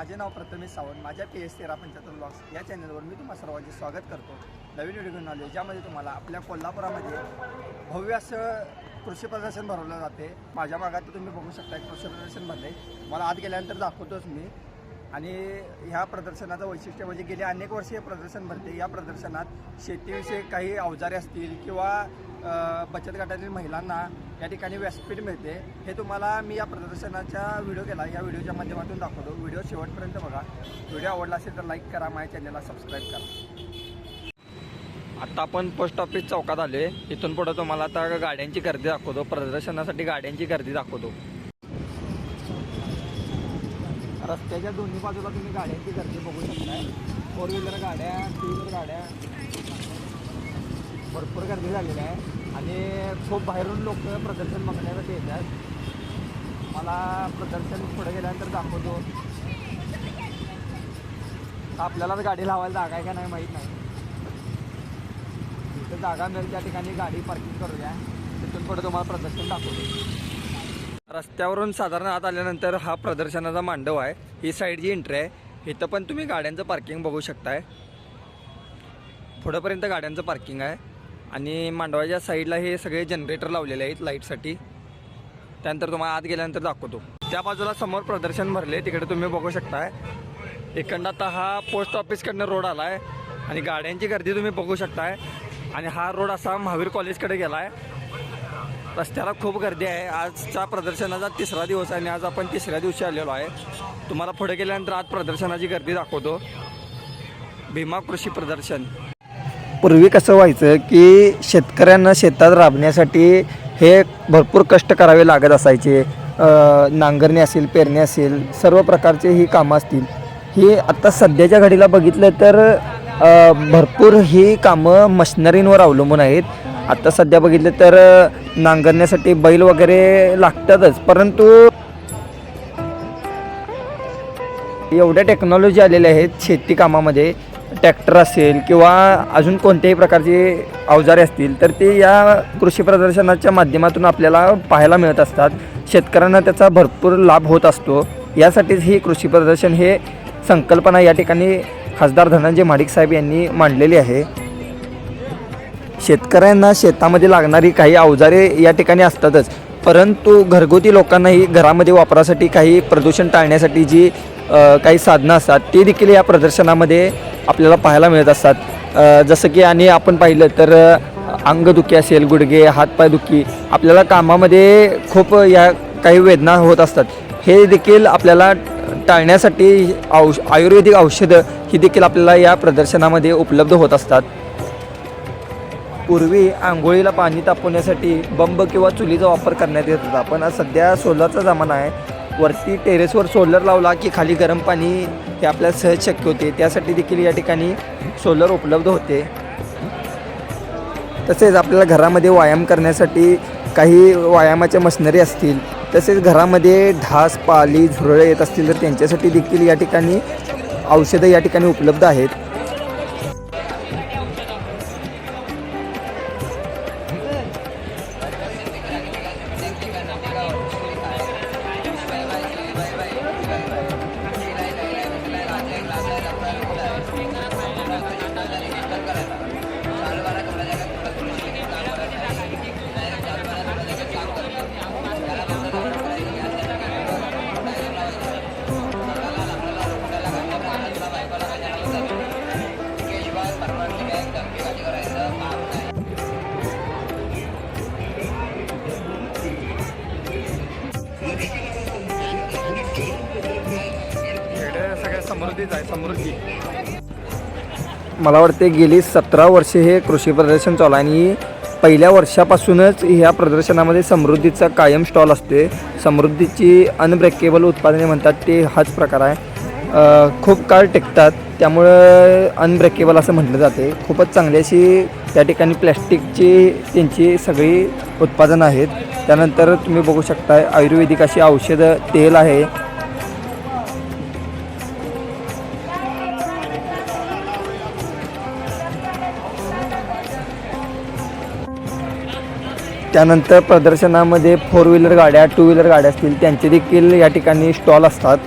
माझे नाव प्रथमेश सावंत माझ्या P S तेरा पंच्याहत्तर ब्लॉग्स या चॅनलवर मी तुम्हाला सर्वांचे स्वागत करतो. नवीन व्हिडिओ घेऊन आलो ज्यामध्ये तुम्हाला आपल्या कोल्हापुरामध्ये भव्य असं कृषी प्रदर्शन भरवलं जाते. माझ्या भागात तुम्ही बघू शकता कृषी प्रदर्शन भरले मला आत गेल्यानंतर दाखवतोच मी. आणि ह्या प्रदर्शनाचं वैशिष्ट्य म्हणजे गेली अनेक वर्ष हे प्रदर्शन भरते. या प्रदर्शनात शेतीविषयी काही अवजारे असतील किंवा बचत गटातील महिलांना या ठिकाणी व्यासपीठ मिळते. हे तुम्हाला मी या प्रदर्शनाचा व्हिडिओ केला. या व्हिडिओच्या माध्यमातून दाखवतो. व्हिडिओ शेवटपर्यंत बघा. व्हिडिओ आवडला असेल तर लाईक करा. माझ्या चॅनलला सबस्क्राईब करा. आता आपण पोस्ट ऑफिस चौकात आले इथून पुढे तुम्हाला आता गाड्यांची गर्दी दाखवतो. प्रदर्शनासाठी गाड्यांची गर्दी दाखवतो. रस्त्याच्या दोन्ही बाजूला तुम्ही गाड्यांची गर्दी बघू शकताय. फोर व्हीलर गाड्या टू व्हीलर गाड्या. भरपूर गर्दी झालेली आहे. आणि खूप बाहेरून लोक प्रदर्शन बघण्यासाठी येतात. मला प्रदर्शन पुढे गेल्यानंतर दाखवतो. आपल्यालाच गाडी लावायला जागा आहे का नाही माहीत नाही. तिथं जागा मिळेल त्या ठिकाणी गाडी पार्किंग करूया. तिथून पुढे तुम्हाला प्रदर्शन दाखवतो. रस्त्यावरून साधारण आत आल्यानंतर हा प्रदर्शनाचा मांडव आहे. ही साईड जी एंट्री आहे इथं पण तुम्ही गाड्यांचं पार्किंग बघू शकताय. पुढंपर्यंत गाड्यांचं पार्किंग आहे. आणि मांडवाच्या साईडला हे सगळे जनरेटर लावलेले आहेत लाईटसाठी. त्यानंतर तुम्हाला आत गेल्यानंतर दाखवतो. त्या बाजूला समोर प्रदर्शन भरले तिकडे तुम्ही बघू शकताय. एकंड आता हा पोस्ट ऑफिसकडनं रोड आला आहे आणि गाड्यांची गर्दी तुम्ही बघू शकताय. आणि हा रोड असा महावीर कॉलेजकडे गेला आहे रस्त्याला खूप गर्दी आहे. आजच्या प्रदर्शनाचा तिसरा दिवस आहे आणि आज आपण तिसऱ्या दिवशी आलेलो आहे. तुम्हाला पुढे गेल्यानंतर आज प्रदर्शनाची गर्दी दाखवतो. भीमा कृषी प्रदर्शन. पूर्वी कसं व्हायचं की शेतकऱ्यांना शेतात राबण्यासाठी हे भरपूर कष्ट करावे लागत असायचे. नांगरणी असेल पेरणी असेल सर्व प्रकारचे ही कामं असतील. ही आत्ता सध्याच्या घडीला बघितलं तर भरपूर ही कामं मशिनरींवर अवलंबून आहेत. आत्ता सध्या बघितलं तर नांगरण्यासाठी बैल वगैरे लागतातच परंतु एवढ्या टेक्नॉलॉजी आलेल्या आहेत शेती कामामध्ये. ट्रॅक्टर असेल किंवा अजून कोणत्याही प्रकारचे अवजारे असतील तर ते या कृषी प्रदर्शनाच्या माध्यमातून आपल्याला पाहायला मिळत असतात. शेतकऱ्यांना त्याचा भरपूर लाभ होत असतो. यासाठीच ही कृषी प्रदर्शन हे संकल्पना या ठिकाणी खासदार धनंजय महाडिक साहेब यांनी मांडलेली आहे. शेतकऱ्यांना शेतामध्ये लागणारी काही अवजारे या ठिकाणी असतातच परंतु घरगुती लोकांनाही घरामध्ये वापरासाठी काही प्रदूषण टाळण्यासाठी जी काही साधनं असतात ते देखील या प्रदर्शनामध्ये आपल्याला पाहायला मिळत असतात. जसं की आणि आपण पाहिलं तर अंगदुखी असेल गुडघे हातपायदुखी आपल्याला कामामध्ये खूप या काही वेदना होत असतात. हे देखील आपल्याला टाळण्यासाठी औष आयुर्वेदिक औषधं ही देखील आपल्याला या प्रदर्शनामध्ये उपलब्ध होत असतात. पूर्वी आंघोळीला पाणी तापवण्यासाठी बंब किंवा चुलीचा वापर करण्यात येत होता. पण आज सध्या सोलरचा जमाना आहे. वरती टेरेसवर सोलर लावला की खाली गरम पाणी हे आपल्याला सहज शक्य होते. त्यासाठी देखील या ठिकाणी सोलर उपलब्ध होते. तसेच आपल्याला घरामध्ये व्यायाम करण्यासाठी काही व्यायामाच्या मशनरी असतील तसेच घरामध्ये ढास पाली झुरळे येत असतील तर त्यांच्यासाठी देखील या ठिकाणी औषधं या ठिकाणी उपलब्ध आहेत. समृद्धीच आहे समृद्धी मला वाटते गेली सतरा वर्षे हे कृषी प्रदर्शन चालू आहे आणि पहिल्या वर्षापासूनच ह्या प्रदर्शनामध्ये समृद्धीचा कायम स्टॉल असते. समृद्धीची अनब्रेकेबल उत्पादने म्हणतात ते हाच प्रकार आहे. खूप काळ टिकतात. त्यामुळं अनब्रेकेबल असं म्हटलं जाते. खूपच चांगली अशी त्या ठिकाणी प्लॅस्टिकची त्यांची सगळी उत्पादनं आहेत. त्यानंतर तुम्ही बघू शकता आयुर्वेदिक अशी औषधं तेल आहे. त्यानंतर प्रदर्शनामध्ये फोर व्हीलर गाड्या टू व्हीलर गाड्या असतील त्यांचे देखील या ठिकाणी स्टॉल असतात.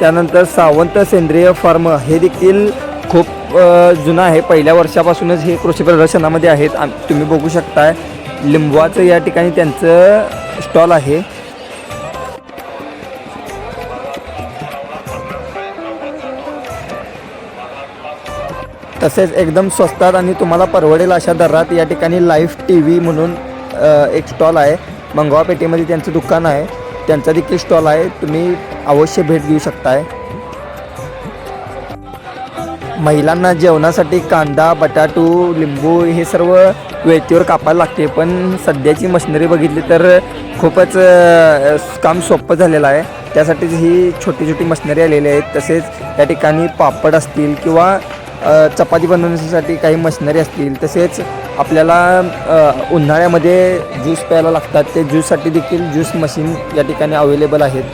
त्यानंतर सावंत सेंद्रिय फार्म हे देखील खूप जुनं आहे. पहिल्या वर्षापासूनच हे कृषी प्रदर्शनामध्ये आहेत. तुम्ही बघू शकताय. लिंबवाचं या ठिकाणी त्यांचं स्टॉल आहे. तसेच एकदम स्वस्तात आणि तुम्हाला परवडेल अशा दरात या ठिकाणी लाईफ टी व्ही म्हणून एक स्टॉल आहे. मंगवा पेठेमध्ये त्यांचं दुकान आहे. त्यांचा देखील स्टॉल आहे. तुम्ही अवश्य भेट देऊ शकताय. महिलांना जेवणासाठी कांदा बटाटू लिंबू हे सर्व वेळेवर कापायला लागते पण सध्याची मशिनरी बघितली तर खूपच काम सोपं झालेलं आहे. त्यासाठीच ही छोटी छोटी मशिनरी आलेली आहेत. तसेच त्या ठिकाणी पापड असतील किंवा चपाती बनवण्यासाठी काही मशिनरी असतील. तसेच आपल्याला उन्हाळ्यामध्ये ज्यूस प्यायला लागतात. ते ज्यूससाठी देखील ज्यूस मशीन या ठिकाणी अवेलेबल आहेत.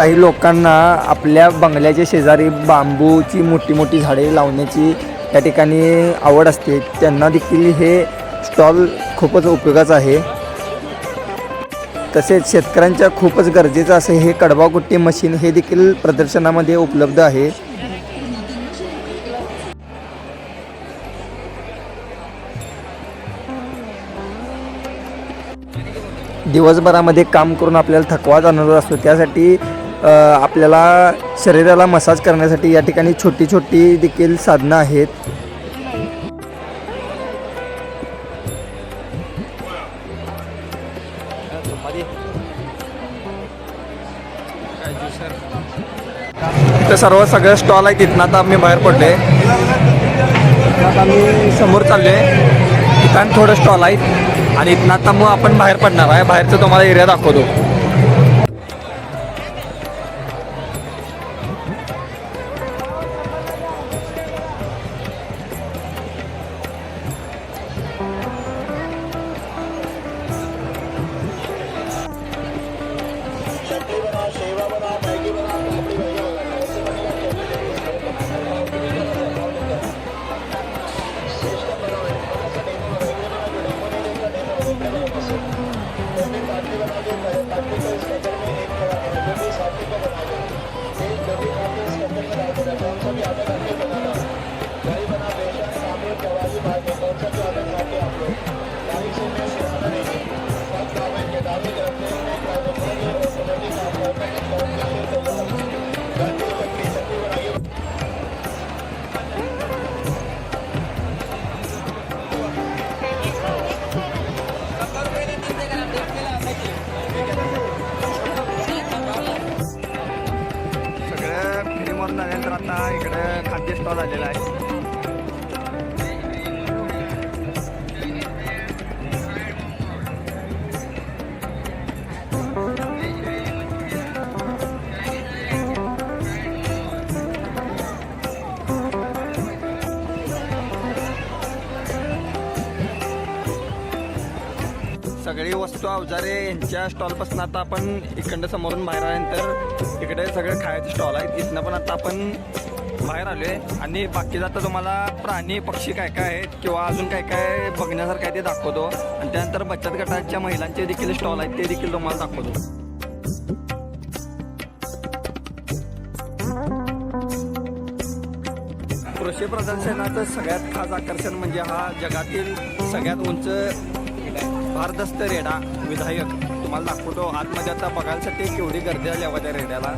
काही लोकांना आपल्या बंगल्याच्या शेजारी बांबूची मोठी मोठी झाडे लावण्याची त्या ठिकाणी आवड असते. त्यांना देखील हे स्टॉल खूपच उपयोगाचं आहे. तसेच शेतकऱ्यांच्या खूपच गरजेचं असे हे कडबाकुट्टी मशीन हे देखील प्रदर्शनामध्ये उपलब्ध आहे. दिवसभरामध्ये काम करून आपल्याला थकवा जाणवत असतो. त्यासाठी आपल्याला शरीराला मसाज करण्यासाठी या ठिकाणी छोटी छोटी देखील साधनं आहेत. तर सर्व सगळं स्टॉल आहे तिथनं आता आम्ही बाहेर पडले आता आम्ही समोर चालले तिथं थोडं स्टॉल आहेत. आणि इथनं आता मग आपण बाहेर पडणार आहे. बाहेरचं तुम्हाला एरिया दाखवतो. सगळी वस्तू अवजारे यांच्या स्टॉलपासून आता आपण इकडं समोरून बाहेर आल्यानंतर इकडे सगळे खायचे स्टॉल आहेत. इथनं पण आता आपण बाहेर आलो आहे आणि बाकीचं आता तुम्हाला प्राणी पक्षी काय काय आहेत किंवा अजून काय काय बघण्यासारखं आहे ते दाखवतो. आणि त्यानंतर बचत गटाच्या महिलांचे देखील स्टॉल आहेत ते देखील तुम्हाला दाखवतो. कृषी प्रदर्शनाचं सगळ्यात खास आकर्षण म्हणजे हा जगातील सगळ्यात उंच अर्धस्त रेडा. विधायक तुम्हाला दाखवतो आतमध्ये आता बघायसाठी केवढी गर्दी झाली त्या रेड्याला.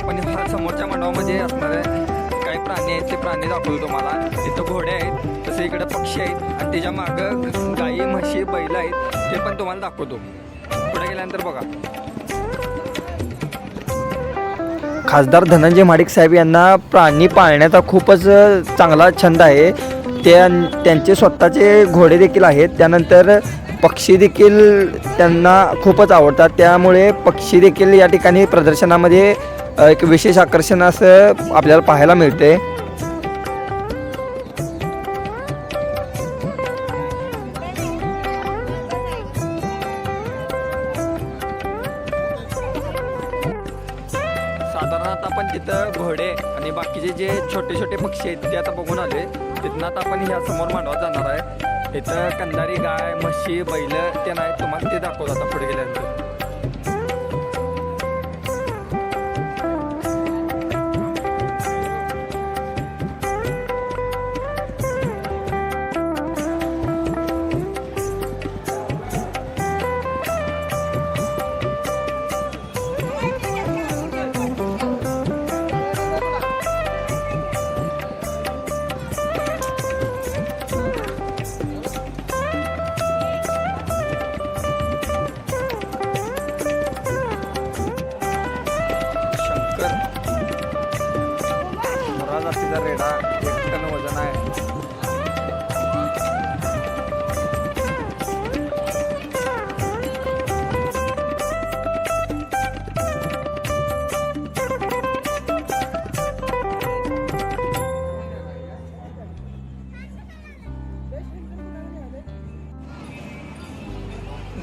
आपण ह्या समोरच्या मंडळामध्ये असणारे काही प्राणी आहेत ते प्राणी दाखवतो तुम्हाला. इथं घोडे आहेत तसे इकडे पक्षी आहेत आणि त्याच्या मागं गाई म्हशी बैल आहेत ते पण तुम्हाला दाखवतो. पुढे गेल्यानंतर बघा. खासदार धनंजय माडिक साहेब यांना प्राणी पाळण्याचा खूपच चांगला छंद आहे. ते त्यांचे स्वतःचे घोडे देखील आहेत. त्यानंतर पक्षी देखील त्यांना खूपच आवडतात. त्यामुळे पक्षी देखील या ठिकाणी प्रदर्शनामध्ये एक विशेष आकर्षण असं आपल्याला पाहायला मिळते. साधारणतः आपण तिथं घोडे आणि बाकीचे जे छोटे छोटे पक्षी आहेत ते आता बघून आले तिथनं आता आपण ह्या समोर मांडवत जाणार आहे. इथं कंदारी गाय म्हशी बैल ते नाही तुम्हाला ते दाखवत आता पुढे गेल्यानंतर.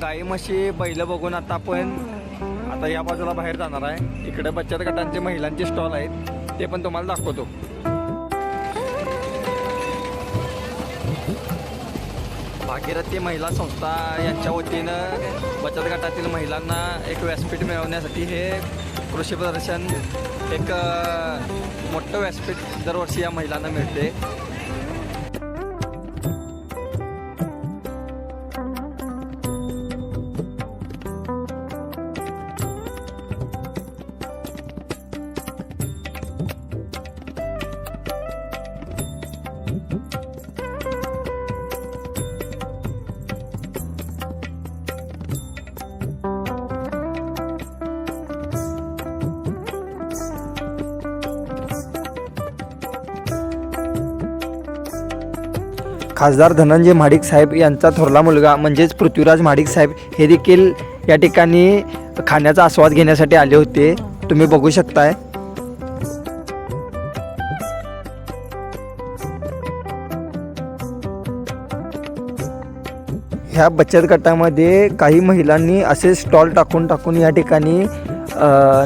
गाई म्हशी बैल बघून आता आपण आता या बाजूला बाहेर जाणार आहे. इकडे बचत गटांचे महिलांचे स्टॉल आहेत. ते पण तुम्हाला दाखवतो. भागीरथी महिला संस्था यांच्या वतीनं बचत गटातील महिलांना एक व्यासपीठ मिळवण्यासाठी हे कृषी प्रदर्शन एक मोठं व्यासपीठ दरवर्षी या महिलांना मिळते. खासदार धनंजय महाडिक साहेब यांचा थोरला मुलगा म्हणजेच पृथ्वीराज महाडिक साहेब हे देखील या ठिकाणी खाण्याचा आस्वाद घेण्यासाठी आले होते. तुम्ही बघू शकताय. ह्या बचत गटामध्ये काही महिलांनी असे स्टॉल टाकून टाकून या ठिकाणी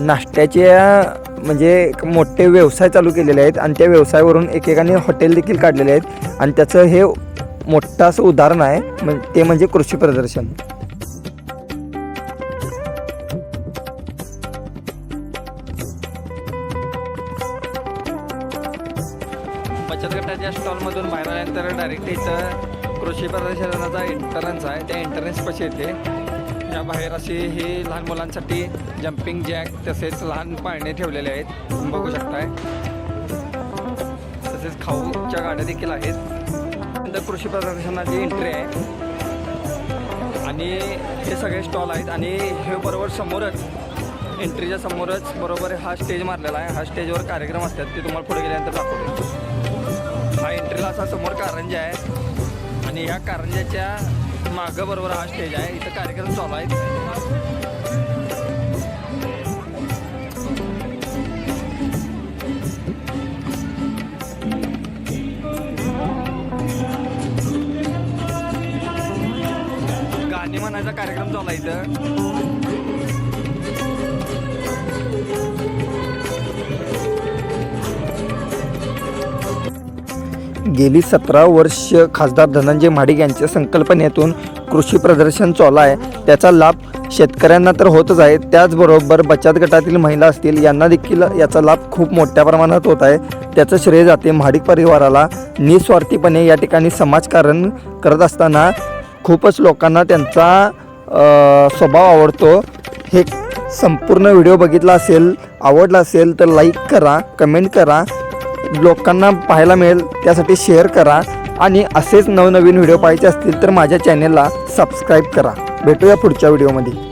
नाश्त्याच्या म्हणजे एक मोठे व्यवसाय चालू केलेले आहेत आणि त्या व्यवसायावरून एकेकाने हॉटेल देखील काढलेले आहेत. आणि त्याचं हे मोठं असं उदाहरण आहे म्हण ते म्हणजे कृषी प्रदर्शन. लहान मुलांसाठी जम्पिंग जॅक तसेच लहान पाळणे ठेवलेले आहेत. बघू शकताय. तसेच खाऊच्या गाड्या देखील आहेत. नंतर कृषी प्रदर्शनाची एंट्री आहे. आणि हे सगळे स्टॉल आहेत. आणि हे बरोबर समोरच एंट्रीच्या समोरच बरोबर हा स्टेज मारलेला आहे. हा स्टेजवर कार्यक्रम असतात. ते तुम्हाला पुढे गेल्यानंतर दाखवतो. हा एंट्रीला असा समोर कारंजा आहे. आणि ह्या कारंजाच्या मागं बरोबर हा स्टेज आहे. इथं कार्यक्रम चालू आहेत. म्हणायचा आहे इथं. गेली सतरा वर्ष खासदार धनंजय महाडिक यांच्या संकल्पनेतून कृषी प्रदर्शन चालू आहे. त्याचा लाभ शेतकऱ्यांना तर होतच आहे. त्याचबरोबर बचत गटातील महिला असतील यांना देखील याचा लाभ खूप मोठ्या प्रमाणात होत आहे. त्याचं श्रेय जाते महाडिक परिवाराला. निस्वार्थीपणे या ठिकाणी समाजकारण करत असताना खूपच लोकांना त्यांचा स्वभाव आवडतो. हे संपूर्ण व्हिडिओ बघितला असेल आवडला असेल तर लाईक करा कमेंट करा. लोकांना पाहायला मिळेल त्यासाठी शेअर करा. आणि असेच नवनवीन व्हिडिओ पाहायचे असतील तर माझ्या चॅनेलला सबस्क्राईब करा. भेटूया पुढच्या व्हिडिओमध्ये